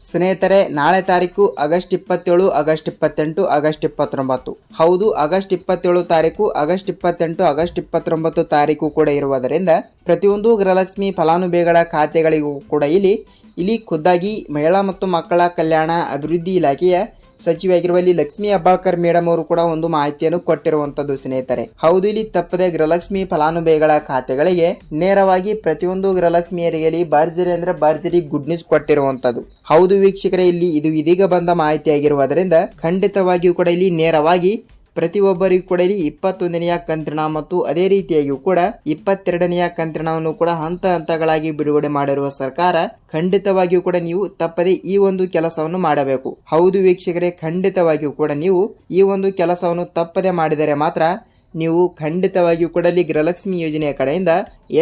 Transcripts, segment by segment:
ಸ್ನೇಹಿತರೆ, ನಾಳೆ ತಾರೀಕು ಆಗಸ್ಟ್ ಇಪ್ಪತ್ತೇಳು, ಆಗಸ್ಟ್ ಇಪ್ಪತ್ತೆಂಟು, ಆಗಸ್ಟ್ ಇಪ್ಪತ್ತೊಂಬತ್ತು. ಹೌದು, ಆಗಸ್ಟ್ ಇಪ್ಪತ್ತೇಳು ತಾರೀಕು, ಆಗಸ್ಟ್ ಇಪ್ಪತ್ತೆಂಟು, ಆಗಸ್ಟ್ ಇಪ್ಪತ್ತೊಂಬತ್ತು ತಾರೀಕು ಕೂಡ ಇರುವುದರಿಂದ ಪ್ರತಿಯೊಂದು ಗೃಹಲಕ್ಷ್ಮಿ ಫಲಾನುಭವಿಗಳ ಖಾತೆಗಳಿಗೂ ಕೂಡ ಇಲ್ಲಿ ಇಲ್ಲಿ ಖುದ್ದಾಗಿ ಮಹಿಳಾ ಮತ್ತು ಮಕ್ಕಳ ಕಲ್ಯಾಣ ಅಭಿವೃದ್ಧಿ ಇಲಾಖೆಯ ಇಲ್ಲಿ ಲಕ್ಷ್ಮಿ ಅಬ್ಬಾಕರ್ ಮೇಡಮ್ ಅವರು ಕೂಡ ಒಂದು ಮಾಹಿತಿಯನ್ನು ಕೊಟ್ಟಿರುವಂತದ್ದು ಸ್ನೇಹಿತರೆ. ಹೌದು, ಇಲ್ಲಿ ತಪ್ಪದೆ ಗೃಹಲಕ್ಷ್ಮಿ ಫಲಾನುಭವಿಗಳ ಖಾತೆಗಳಿಗೆ ನೇರವಾಗಿ ಪ್ರತಿಯೊಂದು ಗೃಹಲಕ್ಷ್ಮಿಯರಿಗೆ ಭರ್ಜರಿ ಅಂದ್ರೆ ಭರ್ಜರಿ ಗುಡ್ ನ್ಯೂಸ್ ಕೊಟ್ಟಿರುವಂತದ್ದು. ಹೌದು, ವೀಕ್ಷಕರೇ, ಇಲ್ಲಿ ಇದು ಇದೀಗ ಬಂದ ಮಾಹಿತಿ ಆಗಿರುವುದರಿಂದ ಖಂಡಿತವಾಗಿಯೂ ಕೂಡ ಇಲ್ಲಿ ನೇರವಾಗಿ ಪ್ರತಿಯೊಬ್ಬರಿಗೂ ಕೂಡ ಇಲ್ಲಿ ಇಪ್ಪತ್ತೊಂದನೆಯ ಕಂತ್ರಣ ಮತ್ತು ಅದೇ ರೀತಿಯಾಗಿಯೂ ಕೂಡ ಇಪ್ಪತ್ತೆರಡನೆಯ ಕಂತ್ರಣವನ್ನು ಕೂಡ ಹಂತ ಹಂತಗಳಾಗಿ ಬಿಡುಗಡೆ ಮಾಡಿರುವ ಸರ್ಕಾರ ಖಂಡಿತವಾಗಿಯೂ ಕೂಡ ನೀವು ತಪ್ಪದೆ ಈ ಒಂದು ಕೆಲಸವನ್ನು ಮಾಡಬೇಕು. ಹೌದು ವೀಕ್ಷಕರೇ, ಖಂಡಿತವಾಗಿಯೂ ಕೂಡ ನೀವು ಈ ಒಂದು ಕೆಲಸವನ್ನು ತಪ್ಪದೆ ಮಾಡಿದರೆ ಮಾತ್ರ ನೀವು ಖಂಡಿತವಾಗಿಯೂ ಕೂಡ ಇಲ್ಲಿ ಗೃಹಲಕ್ಷ್ಮಿ ಯೋಜನೆಯ ಕಡೆಯಿಂದ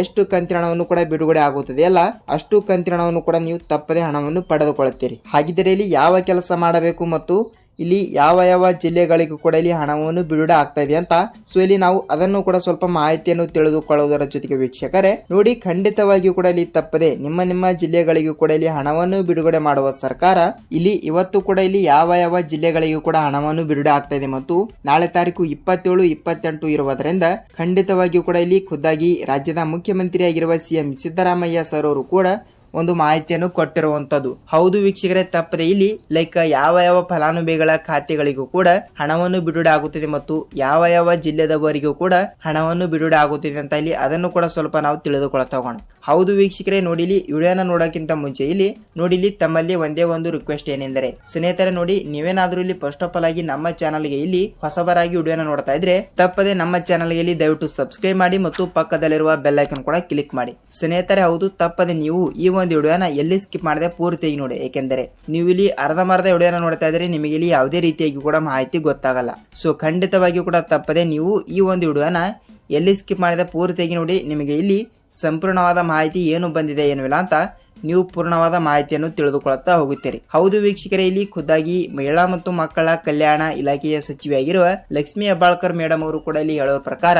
ಎಷ್ಟು ಕಂತ್ರಣವನ್ನು ಕೂಡ ಬಿಡುಗಡೆ ಆಗುತ್ತದೆಯಲ್ಲ ಅಷ್ಟು ಕಂತ್ರಣವನ್ನು ಕೂಡ ನೀವು ತಪ್ಪದೆ ಹಣವನ್ನು ಪಡೆದುಕೊಳ್ಳುತ್ತೀರಿ. ಹಾಗಿದ್ದರೆ ಇಲ್ಲಿ ಯಾವ ಕೆಲಸ ಮಾಡಬೇಕು ಮತ್ತು ಇಲ್ಲಿ ಯಾವ ಯಾವ ಜಿಲ್ಲೆಗಳಿಗೂ ಕೂಡ ಇಲ್ಲಿ ಹಣವನ್ನು ಬಿಡುಗಡೆ ಆಗ್ತಾ ಇದೆ ಅಂತ. ಸೊ ಇಲ್ಲಿ ನಾವು ಅದನ್ನು ಕೂಡ ಸ್ವಲ್ಪ ಮಾಹಿತಿಯನ್ನು ತಿಳಿದುಕೊಳ್ಳುವುದರ ಜೊತೆಗೆ ವೀಕ್ಷಕರೇ, ನೋಡಿ, ಖಂಡಿತವಾಗಿಯೂ ಕೂಡ ಇಲ್ಲಿ ತಪ್ಪದೆ ನಿಮ್ಮ ನಿಮ್ಮ ಜಿಲ್ಲೆಗಳಿಗೂ ಕೂಡ ಇಲ್ಲಿ ಹಣವನ್ನು ಬಿಡುಗಡೆ ಮಾಡುವ ಸರ್ಕಾರ ಇಲ್ಲಿ ಇವತ್ತು ಕೂಡ ಇಲ್ಲಿ ಯಾವ ಯಾವ ಜಿಲ್ಲೆಗಳಿಗೂ ಕೂಡ ಹಣವನ್ನು ಬಿಡುಗಡೆ ಆಗ್ತಾ ಇದೆ ಮತ್ತು ನಾಳೆ ತಾರೀಕು ಇಪ್ಪತ್ತೇಳು, ಇಪ್ಪತ್ತೆಂಟು ಇರುವುದರಿಂದ ಖಂಡಿತವಾಗಿಯೂ ಕೂಡ ಇಲ್ಲಿ ಖುದ್ದಾಗಿ ರಾಜ್ಯದ ಮುಖ್ಯಮಂತ್ರಿಯಾಗಿರುವ ಸಿಎಂ ಸಿದ್ದರಾಮಯ್ಯ ಸರ್ ಅವರು ಕೂಡ ಒಂದು ಮಾಹಿತಿಯನ್ನು ಕೊಟ್ಟಿರುವಂಥದ್ದು. ಹೌದು ವೀಕ್ಷಕರೇ, ತಪ್ಪದೆ ಇಲ್ಲಿ ಲೈಕ್ ಯಾವ ಯಾವ ಫಲಾನುಭವಿಗಳ ಖಾತೆಗಳಿಗೂ ಕೂಡ ಹಣವನ್ನು ಬಿಡುಗಡೆ ಆಗುತ್ತಿದೆ ಮತ್ತು ಯಾವ ಯಾವ ಜಿಲ್ಲೆದವರಿಗೂ ಕೂಡ ಹಣವನ್ನು ಬಿಡುಗಡೆ ಆಗುತ್ತಿದೆ ಅಂತ ಇಲ್ಲಿ ಅದನ್ನು ಕೂಡ ಸ್ವಲ್ಪ ನಾವು ತಿಳಿದುಕೊಳ್ತಾ ಹೋಗೋಣ. ಹೌದು ವೀಕ್ಷಕರೇ, ನೋಡಿಲಿ, ವಿಡಿಯೋನ ನೋಡೋಕ್ಕಿಂತ ಮುಂಚೆ ಇಲ್ಲಿ ನೋಡಿಲಿ ತಮ್ಮಲ್ಲಿ ಒಂದೇ ಒಂದು ರಿಕ್ವೆಸ್ಟ್ ಏನೆಂದರೆ, ಸ್ನೇಹಿತರೆ ನೋಡಿ, ನೀವೇನಾದರೂ ಇಲ್ಲಿ ಫಸ್ಟ್ ಆಫ್ ಆಲ್ ಆಗಿ ನಮ್ಮ ಚಾನಲ್ಗೆ ಇಲ್ಲಿ ಹೊಸಬರಾಗಿ ವಿಡಿಯೋನ ನೋಡ್ತಾ ಇದ್ರೆ, ತಪ್ಪದೆ ನಮ್ಮ ಚಾನಲ್ಗೆ ಇಲ್ಲಿ ದಯವಿಟ್ಟು ಸಬ್ಸ್ಕ್ರೈಬ್ ಮಾಡಿ ಮತ್ತು ಪಕ್ಕದಲ್ಲಿರುವ ಬೆಲ್ ಐಕನ್ ಕೂಡ ಕ್ಲಿಕ್ ಮಾಡಿ. ಸ್ನೇಹಿತರೆ, ಹೌದು, ತಪ್ಪದೆ ನೀವು ಈ ಒಂದು ವಿಡಿಯೋನ ಎಲ್ಲಿ ಸ್ಕಿಪ್ ಮಾಡದೆ ಪೂರ್ತಿಯಾಗಿ ನೋಡಿ. ಏಕೆಂದರೆ, ನೀವು ಇಲ್ಲಿ ಅರ್ಧಮರ್ಧ ವಿಡಿಯೋನ ನೋಡ್ತಾ ಇದ್ರೆ ನಿಮಗೆ ಇಲ್ಲಿ ಯಾವುದೇ ರೀತಿಯಾಗಿ ಕೂಡ ಮಾಹಿತಿ ಗೊತ್ತಾಗಲ್ಲ. ಸೊ ಖಂಡಿತವಾಗಿಯೂ ಕೂಡ ತಪ್ಪದೆ ನೀವು ಈ ಒಂದು ವಿಡಿಯೋನ ಎಲ್ಲಿ ಸ್ಕಿಪ್ ಮಾಡಿದ ಪೂರ್ತಿಯಾಗಿ ನೋಡಿ, ನಿಮಗೆ ಇಲ್ಲಿ ಸಂಪೂರ್ಣವಾದ ಮಾಹಿತಿ ಏನು ಬಂದಿದೆ ಏನುವಿಲ್ಲ ಅಂತ ನೀವು ಪೂರ್ಣವಾದ ಮಾಹಿತಿಯನ್ನು ತಿಳಿದುಕೊಳ್ಳುತ್ತಾ ಹೋಗುತ್ತೀರಿ. ಹೌದು ವೀಕ್ಷಕರೇ, ಇಲ್ಲಿ ಖುದ್ದಾಗಿ ಮಹಿಳಾ ಮತ್ತು ಮಕ್ಕಳ ಕಲ್ಯಾಣ ಇಲಾಖೆಯ ಸಚಿವೆಯಾಗಿರುವ ಲಕ್ಷ್ಮಿ ಹೆಬ್ಬಾಳ್ಕರ್ ಮೇಡಮ್ ಅವರು ಕೂಡ ಇಲ್ಲಿ ಹೇಳುವ ಪ್ರಕಾರ,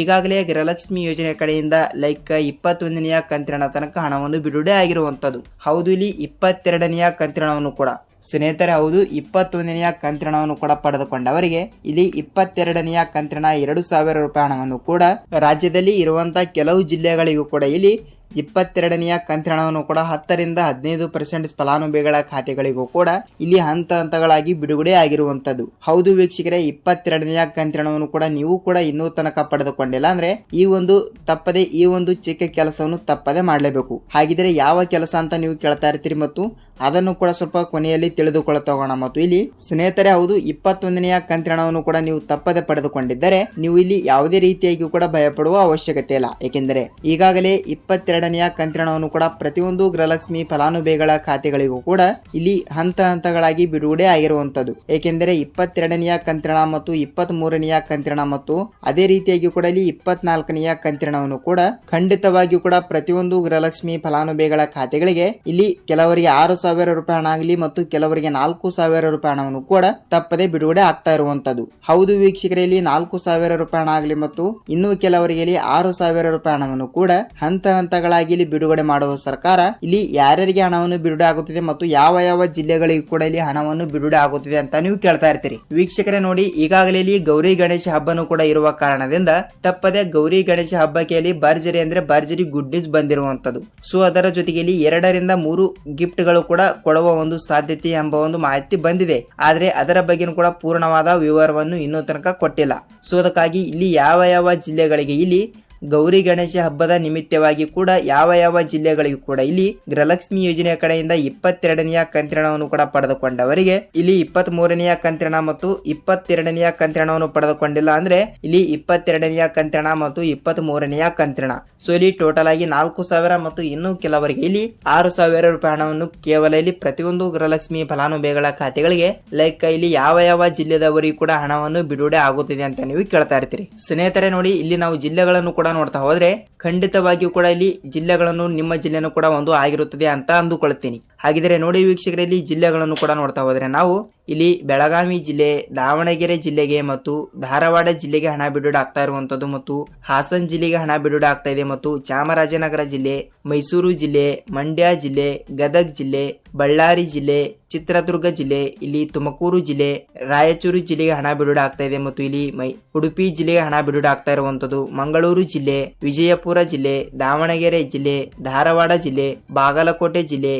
ಈಗಾಗಲೇ ಗೃಹಲಕ್ಷ್ಮಿ ಯೋಜನೆ ಕಡೆಯಿಂದ ಲೈಕ್ ಇಪ್ಪತ್ತೊಂದನೆಯ ಕಂತಿನ ತನಕ ಹಣವನ್ನು ಬಿಡುಗಡೆ ಆಗಿರುವಂಥದ್ದು ಹೌದು, ಇಲ್ಲಿ ಇಪ್ಪತ್ತೆರಡನೆಯ ಕಂತಿನವನ್ನು ಕೂಡ. ಸ್ನೇಹಿತರೆ, ಹೌದು, ಇಪ್ಪತ್ತೊಂದನೆಯ ಕಂತ್ರಣವನ್ನು ಕೂಡ ಪಡೆದುಕೊಂಡವರಿಗೆ ಇಲ್ಲಿ ಇಪ್ಪತ್ತೆರಡನೆಯ ಕಂತ್ರಣ ಎರಡು ಸಾವಿರ ರೂಪಾಯಿ ಹಣವನ್ನು ಕೂಡ ರಾಜ್ಯದಲ್ಲಿ ಇರುವಂತಹ ಕೆಲವು ಜಿಲ್ಲೆಗಳಿಗೂ ಕೂಡ ಇಲ್ಲಿ ಇಪ್ಪತ್ತೆರಡನೆಯ ಕಂತ್ರಣವನ್ನು ಕೂಡ ಹತ್ತರಿಂದ ಹದಿನೈದು ಪರ್ಸೆಂಟ್ ಫಲಾನುಭವಿಗಳ ಖಾತೆಗಳಿಗೂ ಕೂಡ ಇಲ್ಲಿ ಹಂತ ಹಂತಗಳಾಗಿ ಬಿಡುಗಡೆ ಆಗಿರುವಂತದ್ದು ಹೌದು ವೀಕ್ಷಕರೇ, ಇಪ್ಪತ್ತೆರಡನೆಯ ಕಂತ್ರಣವನ್ನು ಕೂಡ ನೀವು ಕೂಡ ಇನ್ನೂ ತನಕ ಪಡೆದುಕೊಂಡಿಲ್ಲ ಅಂದ್ರೆ ಈ ಒಂದು ತಪ್ಪದೆ, ಈ ಒಂದು ಚಿಕ್ಕ ಕೆಲಸವನ್ನು ತಪ್ಪದೆ ಮಾಡಲೇಬೇಕು. ಹಾಗಿದ್ರೆ ಯಾವ ಕೆಲಸ ಅಂತ ನೀವು ಕೇಳ್ತಾ ಇರ್ತೀರಿ ಮತ್ತು ಅದನ್ನು ಕೂಡ ಸ್ವಲ್ಪ ಕೊನೆಯಲ್ಲಿ ತಿಳಿದುಕೊಳ್ಳುತ್ತಾ ಹೋಗೋಣ. ಮತ್ತು ಇಲ್ಲಿ, ಸ್ನೇಹಿತರೆ, ಹೌದು, ಇಪ್ಪತ್ತೊಂದನೆಯ ಕಂತ್ರಣವನ್ನು ಕೂಡ ನೀವು ತಪ್ಪದೆ ಪಡೆದುಕೊಂಡಿದ್ದರೆ, ನೀವು ಇಲ್ಲಿ ಯಾವುದೇ ರೀತಿಯಾಗಿ ಕೂಡ ಭಯಪಡುವ ಅವಶ್ಯಕತೆ ಇಲ್ಲ. ಏಕೆಂದರೆ, ಈಗಾಗಲೇ ಇಪ್ಪತ್ತೆರಡನೆಯ ಕಂತ್ರಣವನ್ನು ಕೂಡ ಪ್ರತಿಯೊಂದು ಗೃಹಲಕ್ಷ್ಮಿ ಫಲಾನುಭವಿಗಳ ಖಾತೆಗಳಿಗೂ ಕೂಡ ಇಲ್ಲಿ ಹಂತ ಹಂತಗಳಾಗಿ ಬಿಡುಗಡೆ ಆಗಿರುವಂತದ್ದು ಏಕೆಂದರೆ, ಇಪ್ಪತ್ತೆರಡನೆಯ ಕಂತ್ರಣ ಮತ್ತು ಇಪ್ಪತ್ತ್ ಮೂರನೆಯ ಕಂತಿರಣ ಮತ್ತು ಅದೇ ರೀತಿಯಾಗಿ ಕೂಡ ಇಲ್ಲಿ ಇಪ್ಪತ್ನಾಲ್ಕನೆಯ ಕಂತ್ರಣವನ್ನು ಕೂಡ ಖಂಡಿತವಾಗಿಯೂ ಕೂಡ ಪ್ರತಿಯೊಂದು ಗೃಹಲಕ್ಷ್ಮಿ ಫಲಾನುಭವಿಗಳ ಖಾತೆಗಳಿಗೆ ಇಲ್ಲಿ ಕೆಲವರಿಗೆ ಆರು ರೂಪಾಯಿ ಹಣ ಆಗಲಿ ಮತ್ತು ಕೆಲವರಿಗೆ ನಾಲ್ಕು ಸಾವಿರ ರೂಪಾಯಿ ಹಣವನ್ನು ಕೂಡ ತಪ್ಪದೆ ಬಿಡುಗಡೆ ಆಗ್ತಾ ಇರುವಂತದ್ದು. ಹೌದು ವೀಕ್ಷಕರಲ್ಲಿ ನಾಲ್ಕು ಸಾವಿರ ರೂಪಾಯಿ ಹಣ ಆಗಲಿ ಮತ್ತು ಇನ್ನು ಕೆಲವರಿಗೆ ಆರು ಸಾವಿರ ರೂಪಾಯಿ ಹಣವನ್ನು ಕೂಡ ಹಂತ ಹಂತಗಳಾಗಿ ಬಿಡುಗಡೆ ಮಾಡುವ ಸರ್ಕಾರ ಇಲ್ಲಿ ಯಾರ್ಯಾರಿಗೆ ಹಣವನ್ನು ಬಿಡುಗಡೆ ಆಗುತ್ತಿದೆ ಮತ್ತು ಯಾವ ಯಾವ ಜಿಲ್ಲೆಗಳಿಗೂ ಕೂಡ ಇಲ್ಲಿ ಹಣವನ್ನು ಬಿಡುಗಡೆ ಆಗುತ್ತಿದೆ ಅಂತ ನೀವು ಕೇಳ್ತಾ ಇರ್ತೀರಿ. ವೀಕ್ಷಕರೇ, ನೋಡಿ, ಈಗಾಗಲೇ ಇಲ್ಲಿ ಗೌರಿ ಗಣೇಶ ಹಬ್ಬನು ಕೂಡ ಇರುವ ಕಾರಣದಿಂದ ತಪ್ಪದೆ ಗೌರಿ ಗಣೇಶ ಹಬ್ಬಕ್ಕೆ ಇಲ್ಲಿ ಭರ್ಜರಿ ಅಂದ್ರೆ ಭರ್ಜರಿ ಗುಡ್ ನ್ಯೂಸ್ ಬಂದಿರುವಂತದ್ದು. ಸೊ, ಅದರ ಜೊತೆಗೆ ಇಲ್ಲಿ ಎರಡರಿಂದ ಮೂರು ಗಿಫ್ಟ್ಗಳು ಕೂಡ ಕೊಡುವ ಒಂದು ಸಾಧ್ಯತೆ ಎಂಬ ಒಂದು ಮಾಹಿತಿ ಬಂದಿದೆ. ಆದರೆ ಅದರ ಬಗ್ಗೆನೂ ಕೂಡ ಪೂರ್ಣವಾದ ವಿವರವನ್ನು ಇನ್ನೂ ತನಕ ಕೊಟ್ಟಿಲ್ಲ. ಸೊ, ಅದಕ್ಕಾಗಿ ಇಲ್ಲಿ ಯಾವ ಯಾವ ಜಿಲ್ಲೆಗಳಿಗೆ ಇಲ್ಲಿ ಗೌರಿ ಗಣೇಶ ಹಬ್ಬದ ನಿಮಿತ್ತವಾಗಿ ಕೂಡ ಯಾವ ಯಾವ ಜಿಲ್ಲೆಗಳಿಗೂ ಕೂಡ ಇಲ್ಲಿ ಗೃಹಲಕ್ಷ್ಮಿ ಯೋಜನೆಯ ಕಡೆಯಿಂದ ಇಪ್ಪತ್ತೆರಡನೆಯ ಕಂತಿರಣವನ್ನು ಕೂಡ ಪಡೆದುಕೊಂಡವರಿಗೆ ಇಲ್ಲಿ ಇಪ್ಪತ್ತ್ ಮೂರನೆಯ ಕಂತಿರಣ ಮತ್ತು ಇಪ್ಪತ್ತೆರಡನೆಯ ಕಂತಿರಣವನ್ನು ಪಡೆದುಕೊಂಡಿಲ್ಲ ಅಂದ್ರೆ ಇಲ್ಲಿ ಇಪ್ಪತ್ತೆರಡನೆಯ ಕಂತಿರಣ ಮತ್ತು ಇಪ್ಪತ್ತ್ ಮೂರನೆಯ ಕಂತಿರಣ. ಸೊ ಇಲ್ಲಿ ಟೋಟಲ್ ಆಗಿ ನಾಲ್ಕು ಸಾವಿರ ಮತ್ತು ಇನ್ನೂ ಕೆಲವರಿಗೆ ಇಲ್ಲಿ ಆರು ಸಾವಿರ ರೂಪಾಯಿ ಹಣವನ್ನು ಕೇವಲ ಇಲ್ಲಿ ಪ್ರತಿಯೊಂದು ಗೃಹಲಕ್ಷ್ಮಿ ಫಲಾನುಭವಿಗಳ ಖಾತೆಗಳಿಗೆ ಲೈಕ್ ಇಲ್ಲಿ ಯಾವ ಯಾವ ಜಿಲ್ಲೆದವರಿಗೂ ಕೂಡ ಹಣವನ್ನು ಬಿಡುಗಡೆ ಆಗುತ್ತಿದೆ ಅಂತ ನೀವು ಕೇಳ್ತಾ ಇರ್ತೀರಿ. ಸ್ನೇಹಿತರೆ ನೋಡಿ, ಇಲ್ಲಿ ನಾವು ಜಿಲ್ಲೆಗಳನ್ನು ಕೂಡ ನೋಡ್ತಾ ಹೋದ್ರೆ ಖಂಡಿತವಾಗಿಯೂ ಕೂಡ ಇಲ್ಲಿ ಜಿಲ್ಲೆಗಳನ್ನು ನಿಮ್ಮ ಜಿಲ್ಲೆನೂ ಕೂಡ ಒಂದು ಆಗಿರುತ್ತದೆ ಅಂತ ಅಂದುಕೊಳ್ತೀನಿ. ಹಾಗಿದ್ರೆ ನೋಡಿ ವೀಕ್ಷಕರಲ್ಲಿ ಜಿಲ್ಲೆಗಳನ್ನು ಕೂಡ ನೋಡ್ತಾ ಹೋದ್ರೆ ನಾವು ಇಲ್ಲಿ ಬೆಳಗಾವಿ ಜಿಲ್ಲೆ, ದಾವಣಗೆರೆ ಜಿಲ್ಲೆಗೆ ಮತ್ತು ಧಾರವಾಡ ಜಿಲ್ಲೆಗೆ ಹಣ ಬಿಡುಗಡೆ ಆಗ್ತಾ ಇರುವಂತದ್ದು ಮತ್ತು ಹಾಸನ್ ಜಿಲ್ಲೆಗೆ ಹಣ ಬಿಡುಗಡೆ ಆಗ್ತಾ ಇದೆ ಮತ್ತು ಚಾಮರಾಜನಗರ ಜಿಲ್ಲೆ, ಮೈಸೂರು ಜಿಲ್ಲೆ, ಮಂಡ್ಯ ಜಿಲ್ಲೆ, ಗದಗ್ ಜಿಲ್ಲೆ, ಬಳ್ಳಾರಿ ಜಿಲ್ಲೆ, ಚಿತ್ರದುರ್ಗ ಜಿಲ್ಲೆ, ಇಲ್ಲಿ ತುಮಕೂರು ಜಿಲ್ಲೆ, ರಾಯಚೂರು ಜಿಲ್ಲೆಗೆ ಹಣ ಬಿಡುಗಡೆ ಆಗ್ತಾ ಇದೆ ಮತ್ತು ಇಲ್ಲಿ ಮೈ, ಉಡುಪಿ ಜಿಲ್ಲೆಗೆ ಹಣ ಬಿಡುಗಡೆ ಆಗ್ತಾ ಇರುವಂತದ್ದು, ಮಂಗಳೂರು ಜಿಲ್ಲೆ, ವಿಜಯಪುರ ಜಿಲ್ಲೆ, ದಾವಣಗೆರೆ ಜಿಲ್ಲೆ, ಧಾರವಾಡ ಜಿಲ್ಲೆ, ಬಾಗಲಕೋಟೆ ಜಿಲ್ಲೆ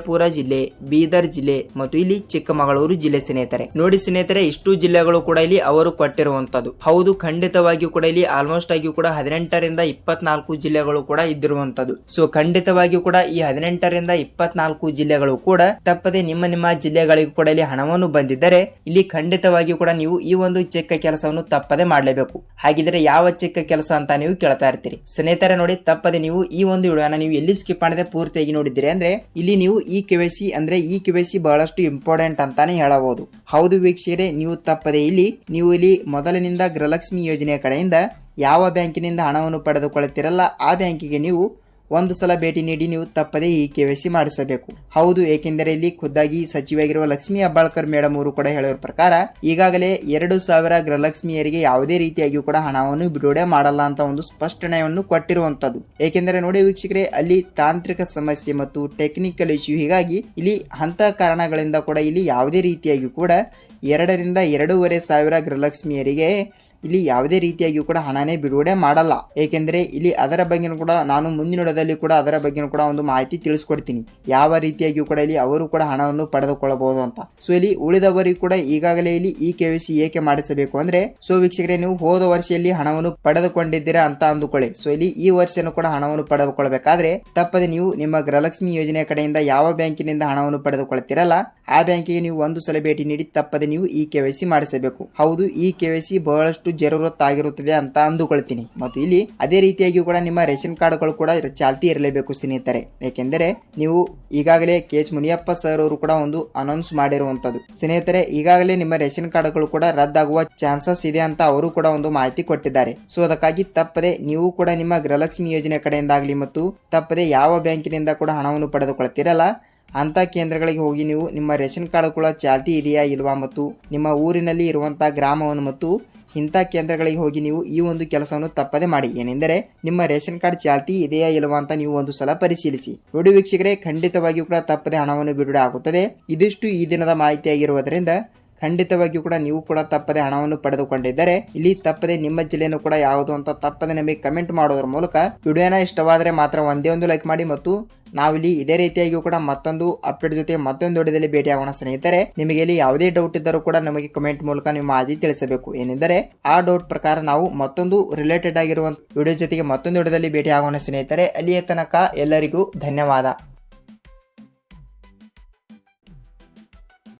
ವಿಜಯಪುರ ಜಿಲ್ಲೆ, ಬೀದರ್ ಜಿಲ್ಲೆ ಮತ್ತು ಇಲ್ಲಿ ಚಿಕ್ಕಮಗಳೂರು ಜಿಲ್ಲೆ ಸ್ನೇಹಿತರೆ. ನೋಡಿ ಸ್ನೇಹಿತರೆ, ಇಷ್ಟು ಜಿಲ್ಲೆಗಳು ಕೂಡ ಇಲ್ಲಿ ಅವರು ಕೊಟ್ಟಿರುವಂತದ್ದು ಹೌದು, ಖಂಡಿತವಾಗಿಯೂ ಕೂಡ ಇಲ್ಲಿ ಆಲ್ಮೋಸ್ಟ್ ಆಗಿಯೂ ಕೂಡ ಹದಿನೆಂಟರಿಂದ ಇಪ್ಪತ್ನಾಲ್ಕು ಜಿಲ್ಲೆಗಳು ಕೂಡ ಇದ್ದಿರುವಂತದ್ದು ಸೊ ಖಂಡಿತವಾಗಿಯೂ ಕೂಡ ಈ ಹದಿನೆಂಟರಿಂದ ಇಪ್ಪತ್ನಾಲ್ಕು ಜಿಲ್ಲೆಗಳು ಕೂಡ ತಪ್ಪದೆ ನಿಮ್ಮ ನಿಮ್ಮ ಜಿಲ್ಲೆಗಳಿಗೂ ಕೂಡ ಇಲ್ಲಿ ಹಣವನ್ನು ಬಂದಿದ್ದರೆ, ಇಲ್ಲಿ ಖಂಡಿತವಾಗಿಯೂ ಕೂಡ ನೀವು ಈ ಒಂದು ಚಿಕ್ಕ ಕೆಲಸವನ್ನು ತಪ್ಪದೆ ಮಾಡಲೇಬೇಕು. ಹಾಗಿದ್ರೆ ಯಾವ ಚಿಕ್ಕ ಕೆಲಸ ಅಂತ ನೀವು ಕೇಳ್ತಾ ಇರ್ತೀರಿ. ಸ್ನೇಹಿತರೆ, ನೋಡಿ ತಪ್ಪದೆ ನೀವು ಈ ಒಂದು ವಿಡಿಯೋನ ನೀವು ಎಲ್ಲಿ ಸ್ಕಿಪ್ ಮಾಡದೆ ಪೂರ್ತಿಯಾಗಿ ನೋಡಿದ್ರೆ ಅಂದ್ರೆ, ಇಲ್ಲಿ ನೀವು ಈ ಸಿ ಅಂದ್ರೆ ಈ ಸಿ ಬಹಳಷ್ಟು ಇಂಪಾರ್ಟೆಂಟ್ ಅಂತಾನೆ ಹೇಳಬಹುದು. ಹೌದು ವೀಕ್ಷಕರೇ, ನೀವು ತಪ್ಪದೆ ಇಲ್ಲಿ, ನೀವು ಇಲ್ಲಿ ಮೊದಲಿನಿಂದ ಗೃಹಲಕ್ಷ್ಮಿ ಯೋಜನೆಯ ಕಡೆಯಿಂದ ಯಾವ ಬ್ಯಾಂಕಿನಿಂದ ಹಣವನ್ನು ಪಡೆದುಕೊಳ್ಳುತ್ತಿರಲ್ಲ, ಆ ಬ್ಯಾಂಕಿಗೆ ನೀವು ಒಂದು ಸಲ ಭೇಟಿ ನೀಡಿ ನೀವು ತಪ್ಪದೇ ಈ ಕೆ ವೈ ಮಾಡಿಸಬೇಕು. ಹೌದು, ಏಕೆಂದರೆ ಇಲ್ಲಿ ಖುದ್ದಾಗಿ ಸಚಿವಾಗಿರುವ ಲಕ್ಷ್ಮಿ ಅಬ್ಬಾಳ್ಕರ್ ಮೇಡಮ್ ಅವರು ಕೂಡ ಹೇಳಿರೋ ಪ್ರಕಾರ, ಈಗಾಗಲೇ ಎರಡು ಸಾವಿರ ಗೃಹಲಕ್ಷ್ಮಿಯರಿಗೆ ಯಾವುದೇ ರೀತಿಯಾಗಿಯೂ ಕೂಡ ಹಣವನ್ನು ಬಿಡುಗಡೆ ಮಾಡಲ್ಲ ಅಂತ ಒಂದು ಸ್ಪಷ್ಟನೆಯನ್ನು ಕೊಟ್ಟಿರುವಂತದ್ದು ಏಕೆಂದರೆ ನೋಡಿ ವೀಕ್ಷಕರೇ, ಅಲ್ಲಿ ತಾಂತ್ರಿಕ ಸಮಸ್ಯೆ ಮತ್ತು ಟೆಕ್ನಿಕಲ್ ಇಶ್ಯೂ ಹೀಗಾಗಿ ಇಲ್ಲಿ ಹಂತ ಕಾರಣಗಳಿಂದ ಕೂಡ ಇಲ್ಲಿ ಯಾವುದೇ ರೀತಿಯಾಗಿಯೂ ಕೂಡ ಎರಡರಿಂದ ಎರಡೂವರೆ ಸಾವಿರ ಗೃಹಲಕ್ಷ್ಮಿಯರಿಗೆ ಇಲ್ಲಿ ಯಾವುದೇ ರೀತಿಯಾಗಿಯೂ ಕೂಡ ಹಣನೇ ಬಿಡುಗಡೆ ಮಾಡಲ್ಲ. ಏಕೆಂದರೆ ಇಲ್ಲಿ ಅದರ ಬಗ್ಗೆನೂ ಕೂಡ ನಾನು ಮುಂದಿನದಲ್ಲಿ ಕೂಡ ಅದರ ಬಗ್ಗೆನೂ ಕೂಡ ಒಂದು ಮಾಹಿತಿ ತಿಳಿಸ್ಕೊಡ್ತೀನಿ. ಯಾವ ರೀತಿಯಾಗಿಯೂ ಕೂಡ ಇಲ್ಲಿ ಅವರು ಕೂಡ ಹಣವನ್ನು ಪಡೆದುಕೊಳ್ಳಬಹುದು ಅಂತ. ಸೊ ಇಲ್ಲಿ ಉಳಿದವರಿಗೂ ಕೂಡ ಈಗಾಗಲೇ ಇಲ್ಲಿ ಈ ಕೆ ಏಕೆ ಮಾಡಿಸಬೇಕು ಅಂದ್ರೆ ಸೊ ವೀಕ್ಷಕರೇ, ನೀವು ಹೋದ ವರ್ಷದಲ್ಲಿ ಹಣವನ್ನು ಪಡೆದುಕೊಂಡಿದ್ದೀರಾ ಅಂತ ಅಂದುಕೊಳ್ಳಿ. ಸೊ ಇಲ್ಲಿ ಈ ವರ್ಷನೂ ಕೂಡ ಹಣವನ್ನು ಪಡೆದುಕೊಳ್ಳಬೇಕಾದ್ರೆ, ತಪ್ಪದೆ ನೀವು ನಿಮ್ಮ ಗೃಹಲಕ್ಷ್ಮಿ ಯೋಜನೆ ಕಡೆಯಿಂದ ಯಾವ ಬ್ಯಾಂಕಿನಿಂದ ಹಣವನ್ನು ಪಡೆದುಕೊಳ್ತೀರಲ್ಲ ಆ ಬ್ಯಾಂಕಿಗೆ ನೀವು ಒಂದು ಸಲ ಭೇಟಿ ನೀಡಿ ತಪ್ಪದೆ ನೀವು ಈ ಕೆ ಮಾಡಿಸಬೇಕು. ಹೌದು, ಈ ಕೆ ಬಹಳಷ್ಟು ಜರೂರತ್ ಆಗಿರುತ್ತದೆ ಅಂತ ಅಂದುಕೊಳ್ತೀನಿ. ಮತ್ತು ಇಲ್ಲಿ ಅದೇ ರೀತಿಯಾಗಿ ಕೂಡ ನಿಮ್ಮ ರೇಷನ್ ಕಾರ್ಡ್ಗಳು ಕೂಡ ಚಾಲ್ತಿ ಇರಲೇಬೇಕು ಸ್ನೇಹಿತರೆ. ಏಕೆಂದರೆ ನೀವು ಈಗಾಗಲೇ ಕೆ ಎಚ್ ಮುನಿಯಪ್ಪ ಸರ್ ಅವರು ಕೂಡ ಒಂದು ಅನೌನ್ಸ್ ಮಾಡಿರುವಂತದ್ದು ಸ್ನೇಹಿತರೆ, ಈಗಾಗಲೇ ನಿಮ್ಮ ರೇಷನ್ ಕಾರ್ಡ್ಗಳು ಕೂಡ ರದ್ದಾಗುವ ಚಾನ್ಸಸ್ ಇದೆ ಅಂತ ಅವರು ಕೂಡ ಒಂದು ಮಾಹಿತಿ ಕೊಟ್ಟಿದ್ದಾರೆ. ಸೊ, ಅದಕ್ಕಾಗಿ ತಪ್ಪದೆ ನೀವು ಕೂಡ ನಿಮ್ಮ ಗೃಹಲಕ್ಷ್ಮಿ ಯೋಜನೆ ಕಡೆಯಿಂದಾಗಲಿ ಮತ್ತು ತಪ್ಪದೆ ಯಾವ ಬ್ಯಾಂಕಿನಿಂದ ಕೂಡ ಹಣವನ್ನು ಪಡೆದುಕೊಳ್ತೀರಲ್ಲ ಅಂಥ ಕೇಂದ್ರಗಳಿಗೆ ಹೋಗಿ ನೀವು ನಿಮ್ಮ ರೇಷನ್ ಕಾರ್ಡ್ ಕೂಡ ಚಾಲ್ತಿ ಇದೆಯಾ ಇಲ್ವಾ ಮತ್ತು ನಿಮ್ಮ ಊರಿನಲ್ಲಿ ಇರುವಂಥ ಗ್ರಾಮವನ್ನು ಮತ್ತು ಇಂಥ ಕೇಂದ್ರಗಳಿಗೆ ಹೋಗಿ ನೀವು ಈ ಒಂದು ಕೆಲಸವನ್ನು ತಪ್ಪದೆ ಮಾಡಿ. ಏನೆಂದರೆ ನಿಮ್ಮ ರೇಷನ್ ಕಾರ್ಡ್ ಚಾಲ್ತಿ ಇದೆಯಾ ಇಲ್ಲವಾ ಅಂತ ನೀವು ಒಂದು ಸಲ ಪರಿಶೀಲಿಸಿ. ನೋಡಿ ವೀಕ್ಷಕರೇ, ಖಂಡಿತವಾಗಿಯೂ ಕೂಡ ತಪ್ಪದೆ ಹಣವನ್ನು ಬಿಡುಗಡೆ ಆಗುತ್ತದೆ. ಇದಿಷ್ಟು ಈ ದಿನದ ಮಾಹಿತಿಯಾಗಿರುವುದರಿಂದ ಖಂಡಿತವಾಗಿಯೂ ಕೂಡ ನೀವು ಕೂಡ ತಪ್ಪದೆ ಹಣವನ್ನು ಪಡೆದುಕೊಂಡಿದ್ದರೆ, ಇಲ್ಲಿ ತಪ್ಪದೆ ನಿಮ್ಮ ಜಿಲ್ಲೆಯನ್ನು ಕೂಡ ಯಾವುದು ಅಂತ ತಪ್ಪದೆ ನಮಗೆ ಕಮೆಂಟ್ ಮಾಡೋದ್ರ ಮೂಲಕ ವಿಡಿಯೋನ ಇಷ್ಟವಾದರೆ ಮಾತ್ರ ಒಂದೇ ಒಂದು ಲೈಕ್ ಮಾಡಿ ಮತ್ತು ನಾವಿಲ್ಲಿ ಇದೇ ರೀತಿಯಾಗಿಯೂ ಕೂಡ ಮತ್ತೊಂದು ಅಪ್ಡೇಟ್ ಜೊತೆ ಮತ್ತೊಂದು ವಿಡಿಯೋದಲ್ಲಿ ಭೇಟಿ ಆಗೋಣ ಸ್ನೇಹಿತರೆ. ನಿಮಗೆ ಇಲ್ಲಿ ಯಾವುದೇ ಡೌಟ್ ಇದ್ದರೂ ಕೂಡ ನಮಗೆ ಕಮೆಂಟ್ ಮೂಲಕ ನಿಮ್ಮ ಮಾಹಿತಿ ತಿಳಿಸಬೇಕು. ಏನೆಂದರೆ, ಆ ಡೌಟ್ ಪ್ರಕಾರ ನಾವು ಮತ್ತೊಂದು ರಿಲೇಟೆಡ್ ಆಗಿರುವ ವಿಡಿಯೋ ಜೊತೆಗೆ ಮತ್ತೊಂದು ವಿಡಿಯೋದಲ್ಲಿ ಭೇಟಿ ಆಗೋಣ ಸ್ನೇಹಿತರೆ. ಅಲ್ಲಿಯ ತನಕ ಎಲ್ಲರಿಗೂ ಧನ್ಯವಾದ.